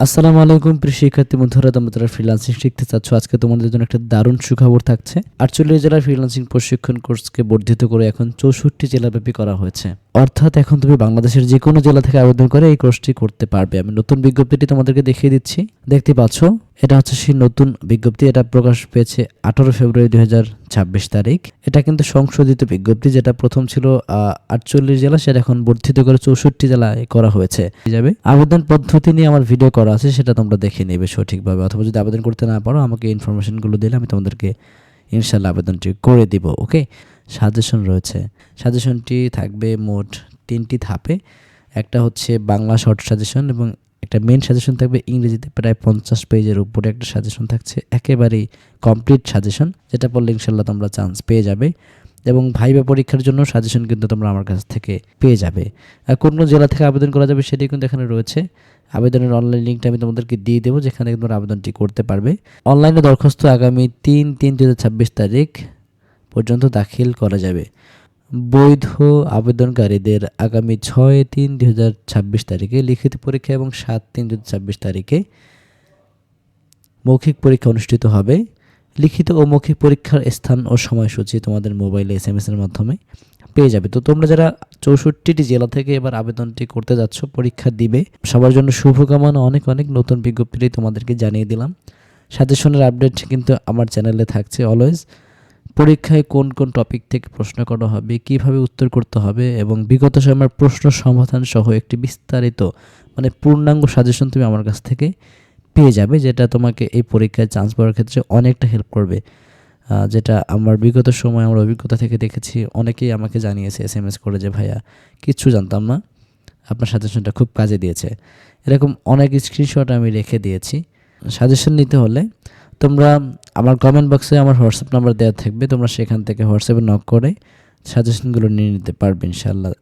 আসসালামু আলাইকুম, প্রিয় শিক্ষার্থী, বন্ধুরা, তোমরা যারা ফ্রিল্যান্সিং শিখতে চাচ্ছ, আজকে তোমাদের জন্য একটা দারুণ সুখবর থাকছে। আটচল্লিশ জেলার ফ্রিলান্সিং প্রশিক্ষণ কোর্সকে বর্ধিত করে এখন চৌষট্টি জেলাব্যাপী করা হয়েছে। অর্থাৎ এখন তুমি বাংলাদেশের যে কোনো জেলা থেকে আবেদন করে এই কোর্সটি করতে পারবে। আমি নতুন বিজ্ঞপ্তিটি তোমাদেরকে দেখিয়ে দিচ্ছি। দেখতে পাচ্ছ এটা হচ্ছে সেই নতুন বিজ্ঞপ্তি, এটা প্রকাশ পেয়েছে আঠারো ফেব্রুয়ারি দুই ছাব্বিশ তারিখ। এটা কিন্তু সংশোধিত বিজ্ঞপ্তি, যেটা প্রথম ছিল আটচল্লিশ জেলা, সেটা এখন বর্ধিত করে চৌষট্টি জেলায় করা হয়েছে। যাবে। আবেদন পদ্ধতি নিয়ে আমার ভিডিও করা আছে, সেটা তোমরা দেখে নেবে সঠিকভাবে। অথবা যদি আবেদন করতে না পারো, আমাকে ইনফরমেশনগুলো দিলে আমি তোমাদেরকে ইনশাল্লাহ আবেদনটি করে দিব, ওকে? সাজেশন রয়েছে। সাজেশনটি থাকবে মোট তিনটি ধাপে। একটা হচ্ছে বাংলা শর্ট সাজেশন এবং একটা মেন সাজেশন থাকবে ইংরেজিতে, প্রায় পঞ্চাশ পেজের উপরে একটা সাজেশন থাকছে। একেবারেই কমপ্লিট সাজেশন যেটা পড়লে ইনশাল্লাহ তোমরা চান্স পেয়ে যাবে এবং ভাইবা পরীক্ষার জন্য সাজেশন কিন্তু তোমরা আমার কাছ থেকে পেয়ে যাবে। আর কোন জেলা থেকে আবেদন করা যাবে সেটি কিন্তু এখানে রয়েছে। আবেদনের অনলাইন লিঙ্কটা আমি তোমাদেরকে দিয়ে দেবো, যেখানে তোমরা আবেদনটি করতে পারবে। অনলাইনে দরখাস্ত আগামী তিন তিন দু তারিখ পর্যন্ত দাখিল করা যাবে। বৈধ আবেদনকারীদের আগামী ছয় তিন দুই হাজার ছাব্বিশ তারিখে লিখিত পরীক্ষা এবং সাত তিন দু ছাব্বিশ তারিখে মৌখিক পরীক্ষা অনুষ্ঠিত হবে। লিখিত ও মৌখিক পরীক্ষার স্থান ও সময়সূচি তোমাদের মোবাইলে এস এম এর মাধ্যমে পেয়ে যাবে। তো তোমরা যারা চৌষট্টিটি জেলা থেকে এবার আবেদনটি করতে যাচ্ছ, পরীক্ষা দিবে, সবার জন্য শুভকামনা, অনেক অনেক নতুন বিজ্ঞপ্তি তোমাদেরকে জানিয়ে দিলাম। সাজেশনের আপডেট কিন্তু আমার চ্যানেলে থাকছে অলওয়েজ পরীক্ষায় কোন কোন টপিক থেকে প্রশ্ন করা হবে, কীভাবে উত্তর করতে হবে এবং বিগত সময়ের প্রশ্ন সমাধান সহ একটি বিস্তারিত মানে পূর্ণাঙ্গ সাজেশন তুমি আমার কাছ থেকে পেয়ে যাবে, যেটা তোমাকে এই পরীক্ষায় চান্স পাওয়ার ক্ষেত্রে অনেকটা হেল্প করবে। যেটা আমার বিগত সময় আমার অভিজ্ঞতা থেকে দেখেছি, অনেকেই আমাকে জানিয়েছে এস এম এস করে যে, ভাইয়া, কিচ্ছু জানতাম না। আপনার সাজেশনটা খুব কাজে দিয়েছে। এরকম অনেক স্ক্রিনশট আমি রেখে দিয়েছি। সাজেশন নিতে হলে তোমরা আমার কমেন্ট বক্সে আমার হোয়াটসঅ্যাপ নাম্বার দেওয়া থাকবে, তোমরা সেখান থেকে হোয়াটসঅ্যাপে নক করে সাজেশনগুলো নিয়ে নিতে পারবে ইনশাল্লাহ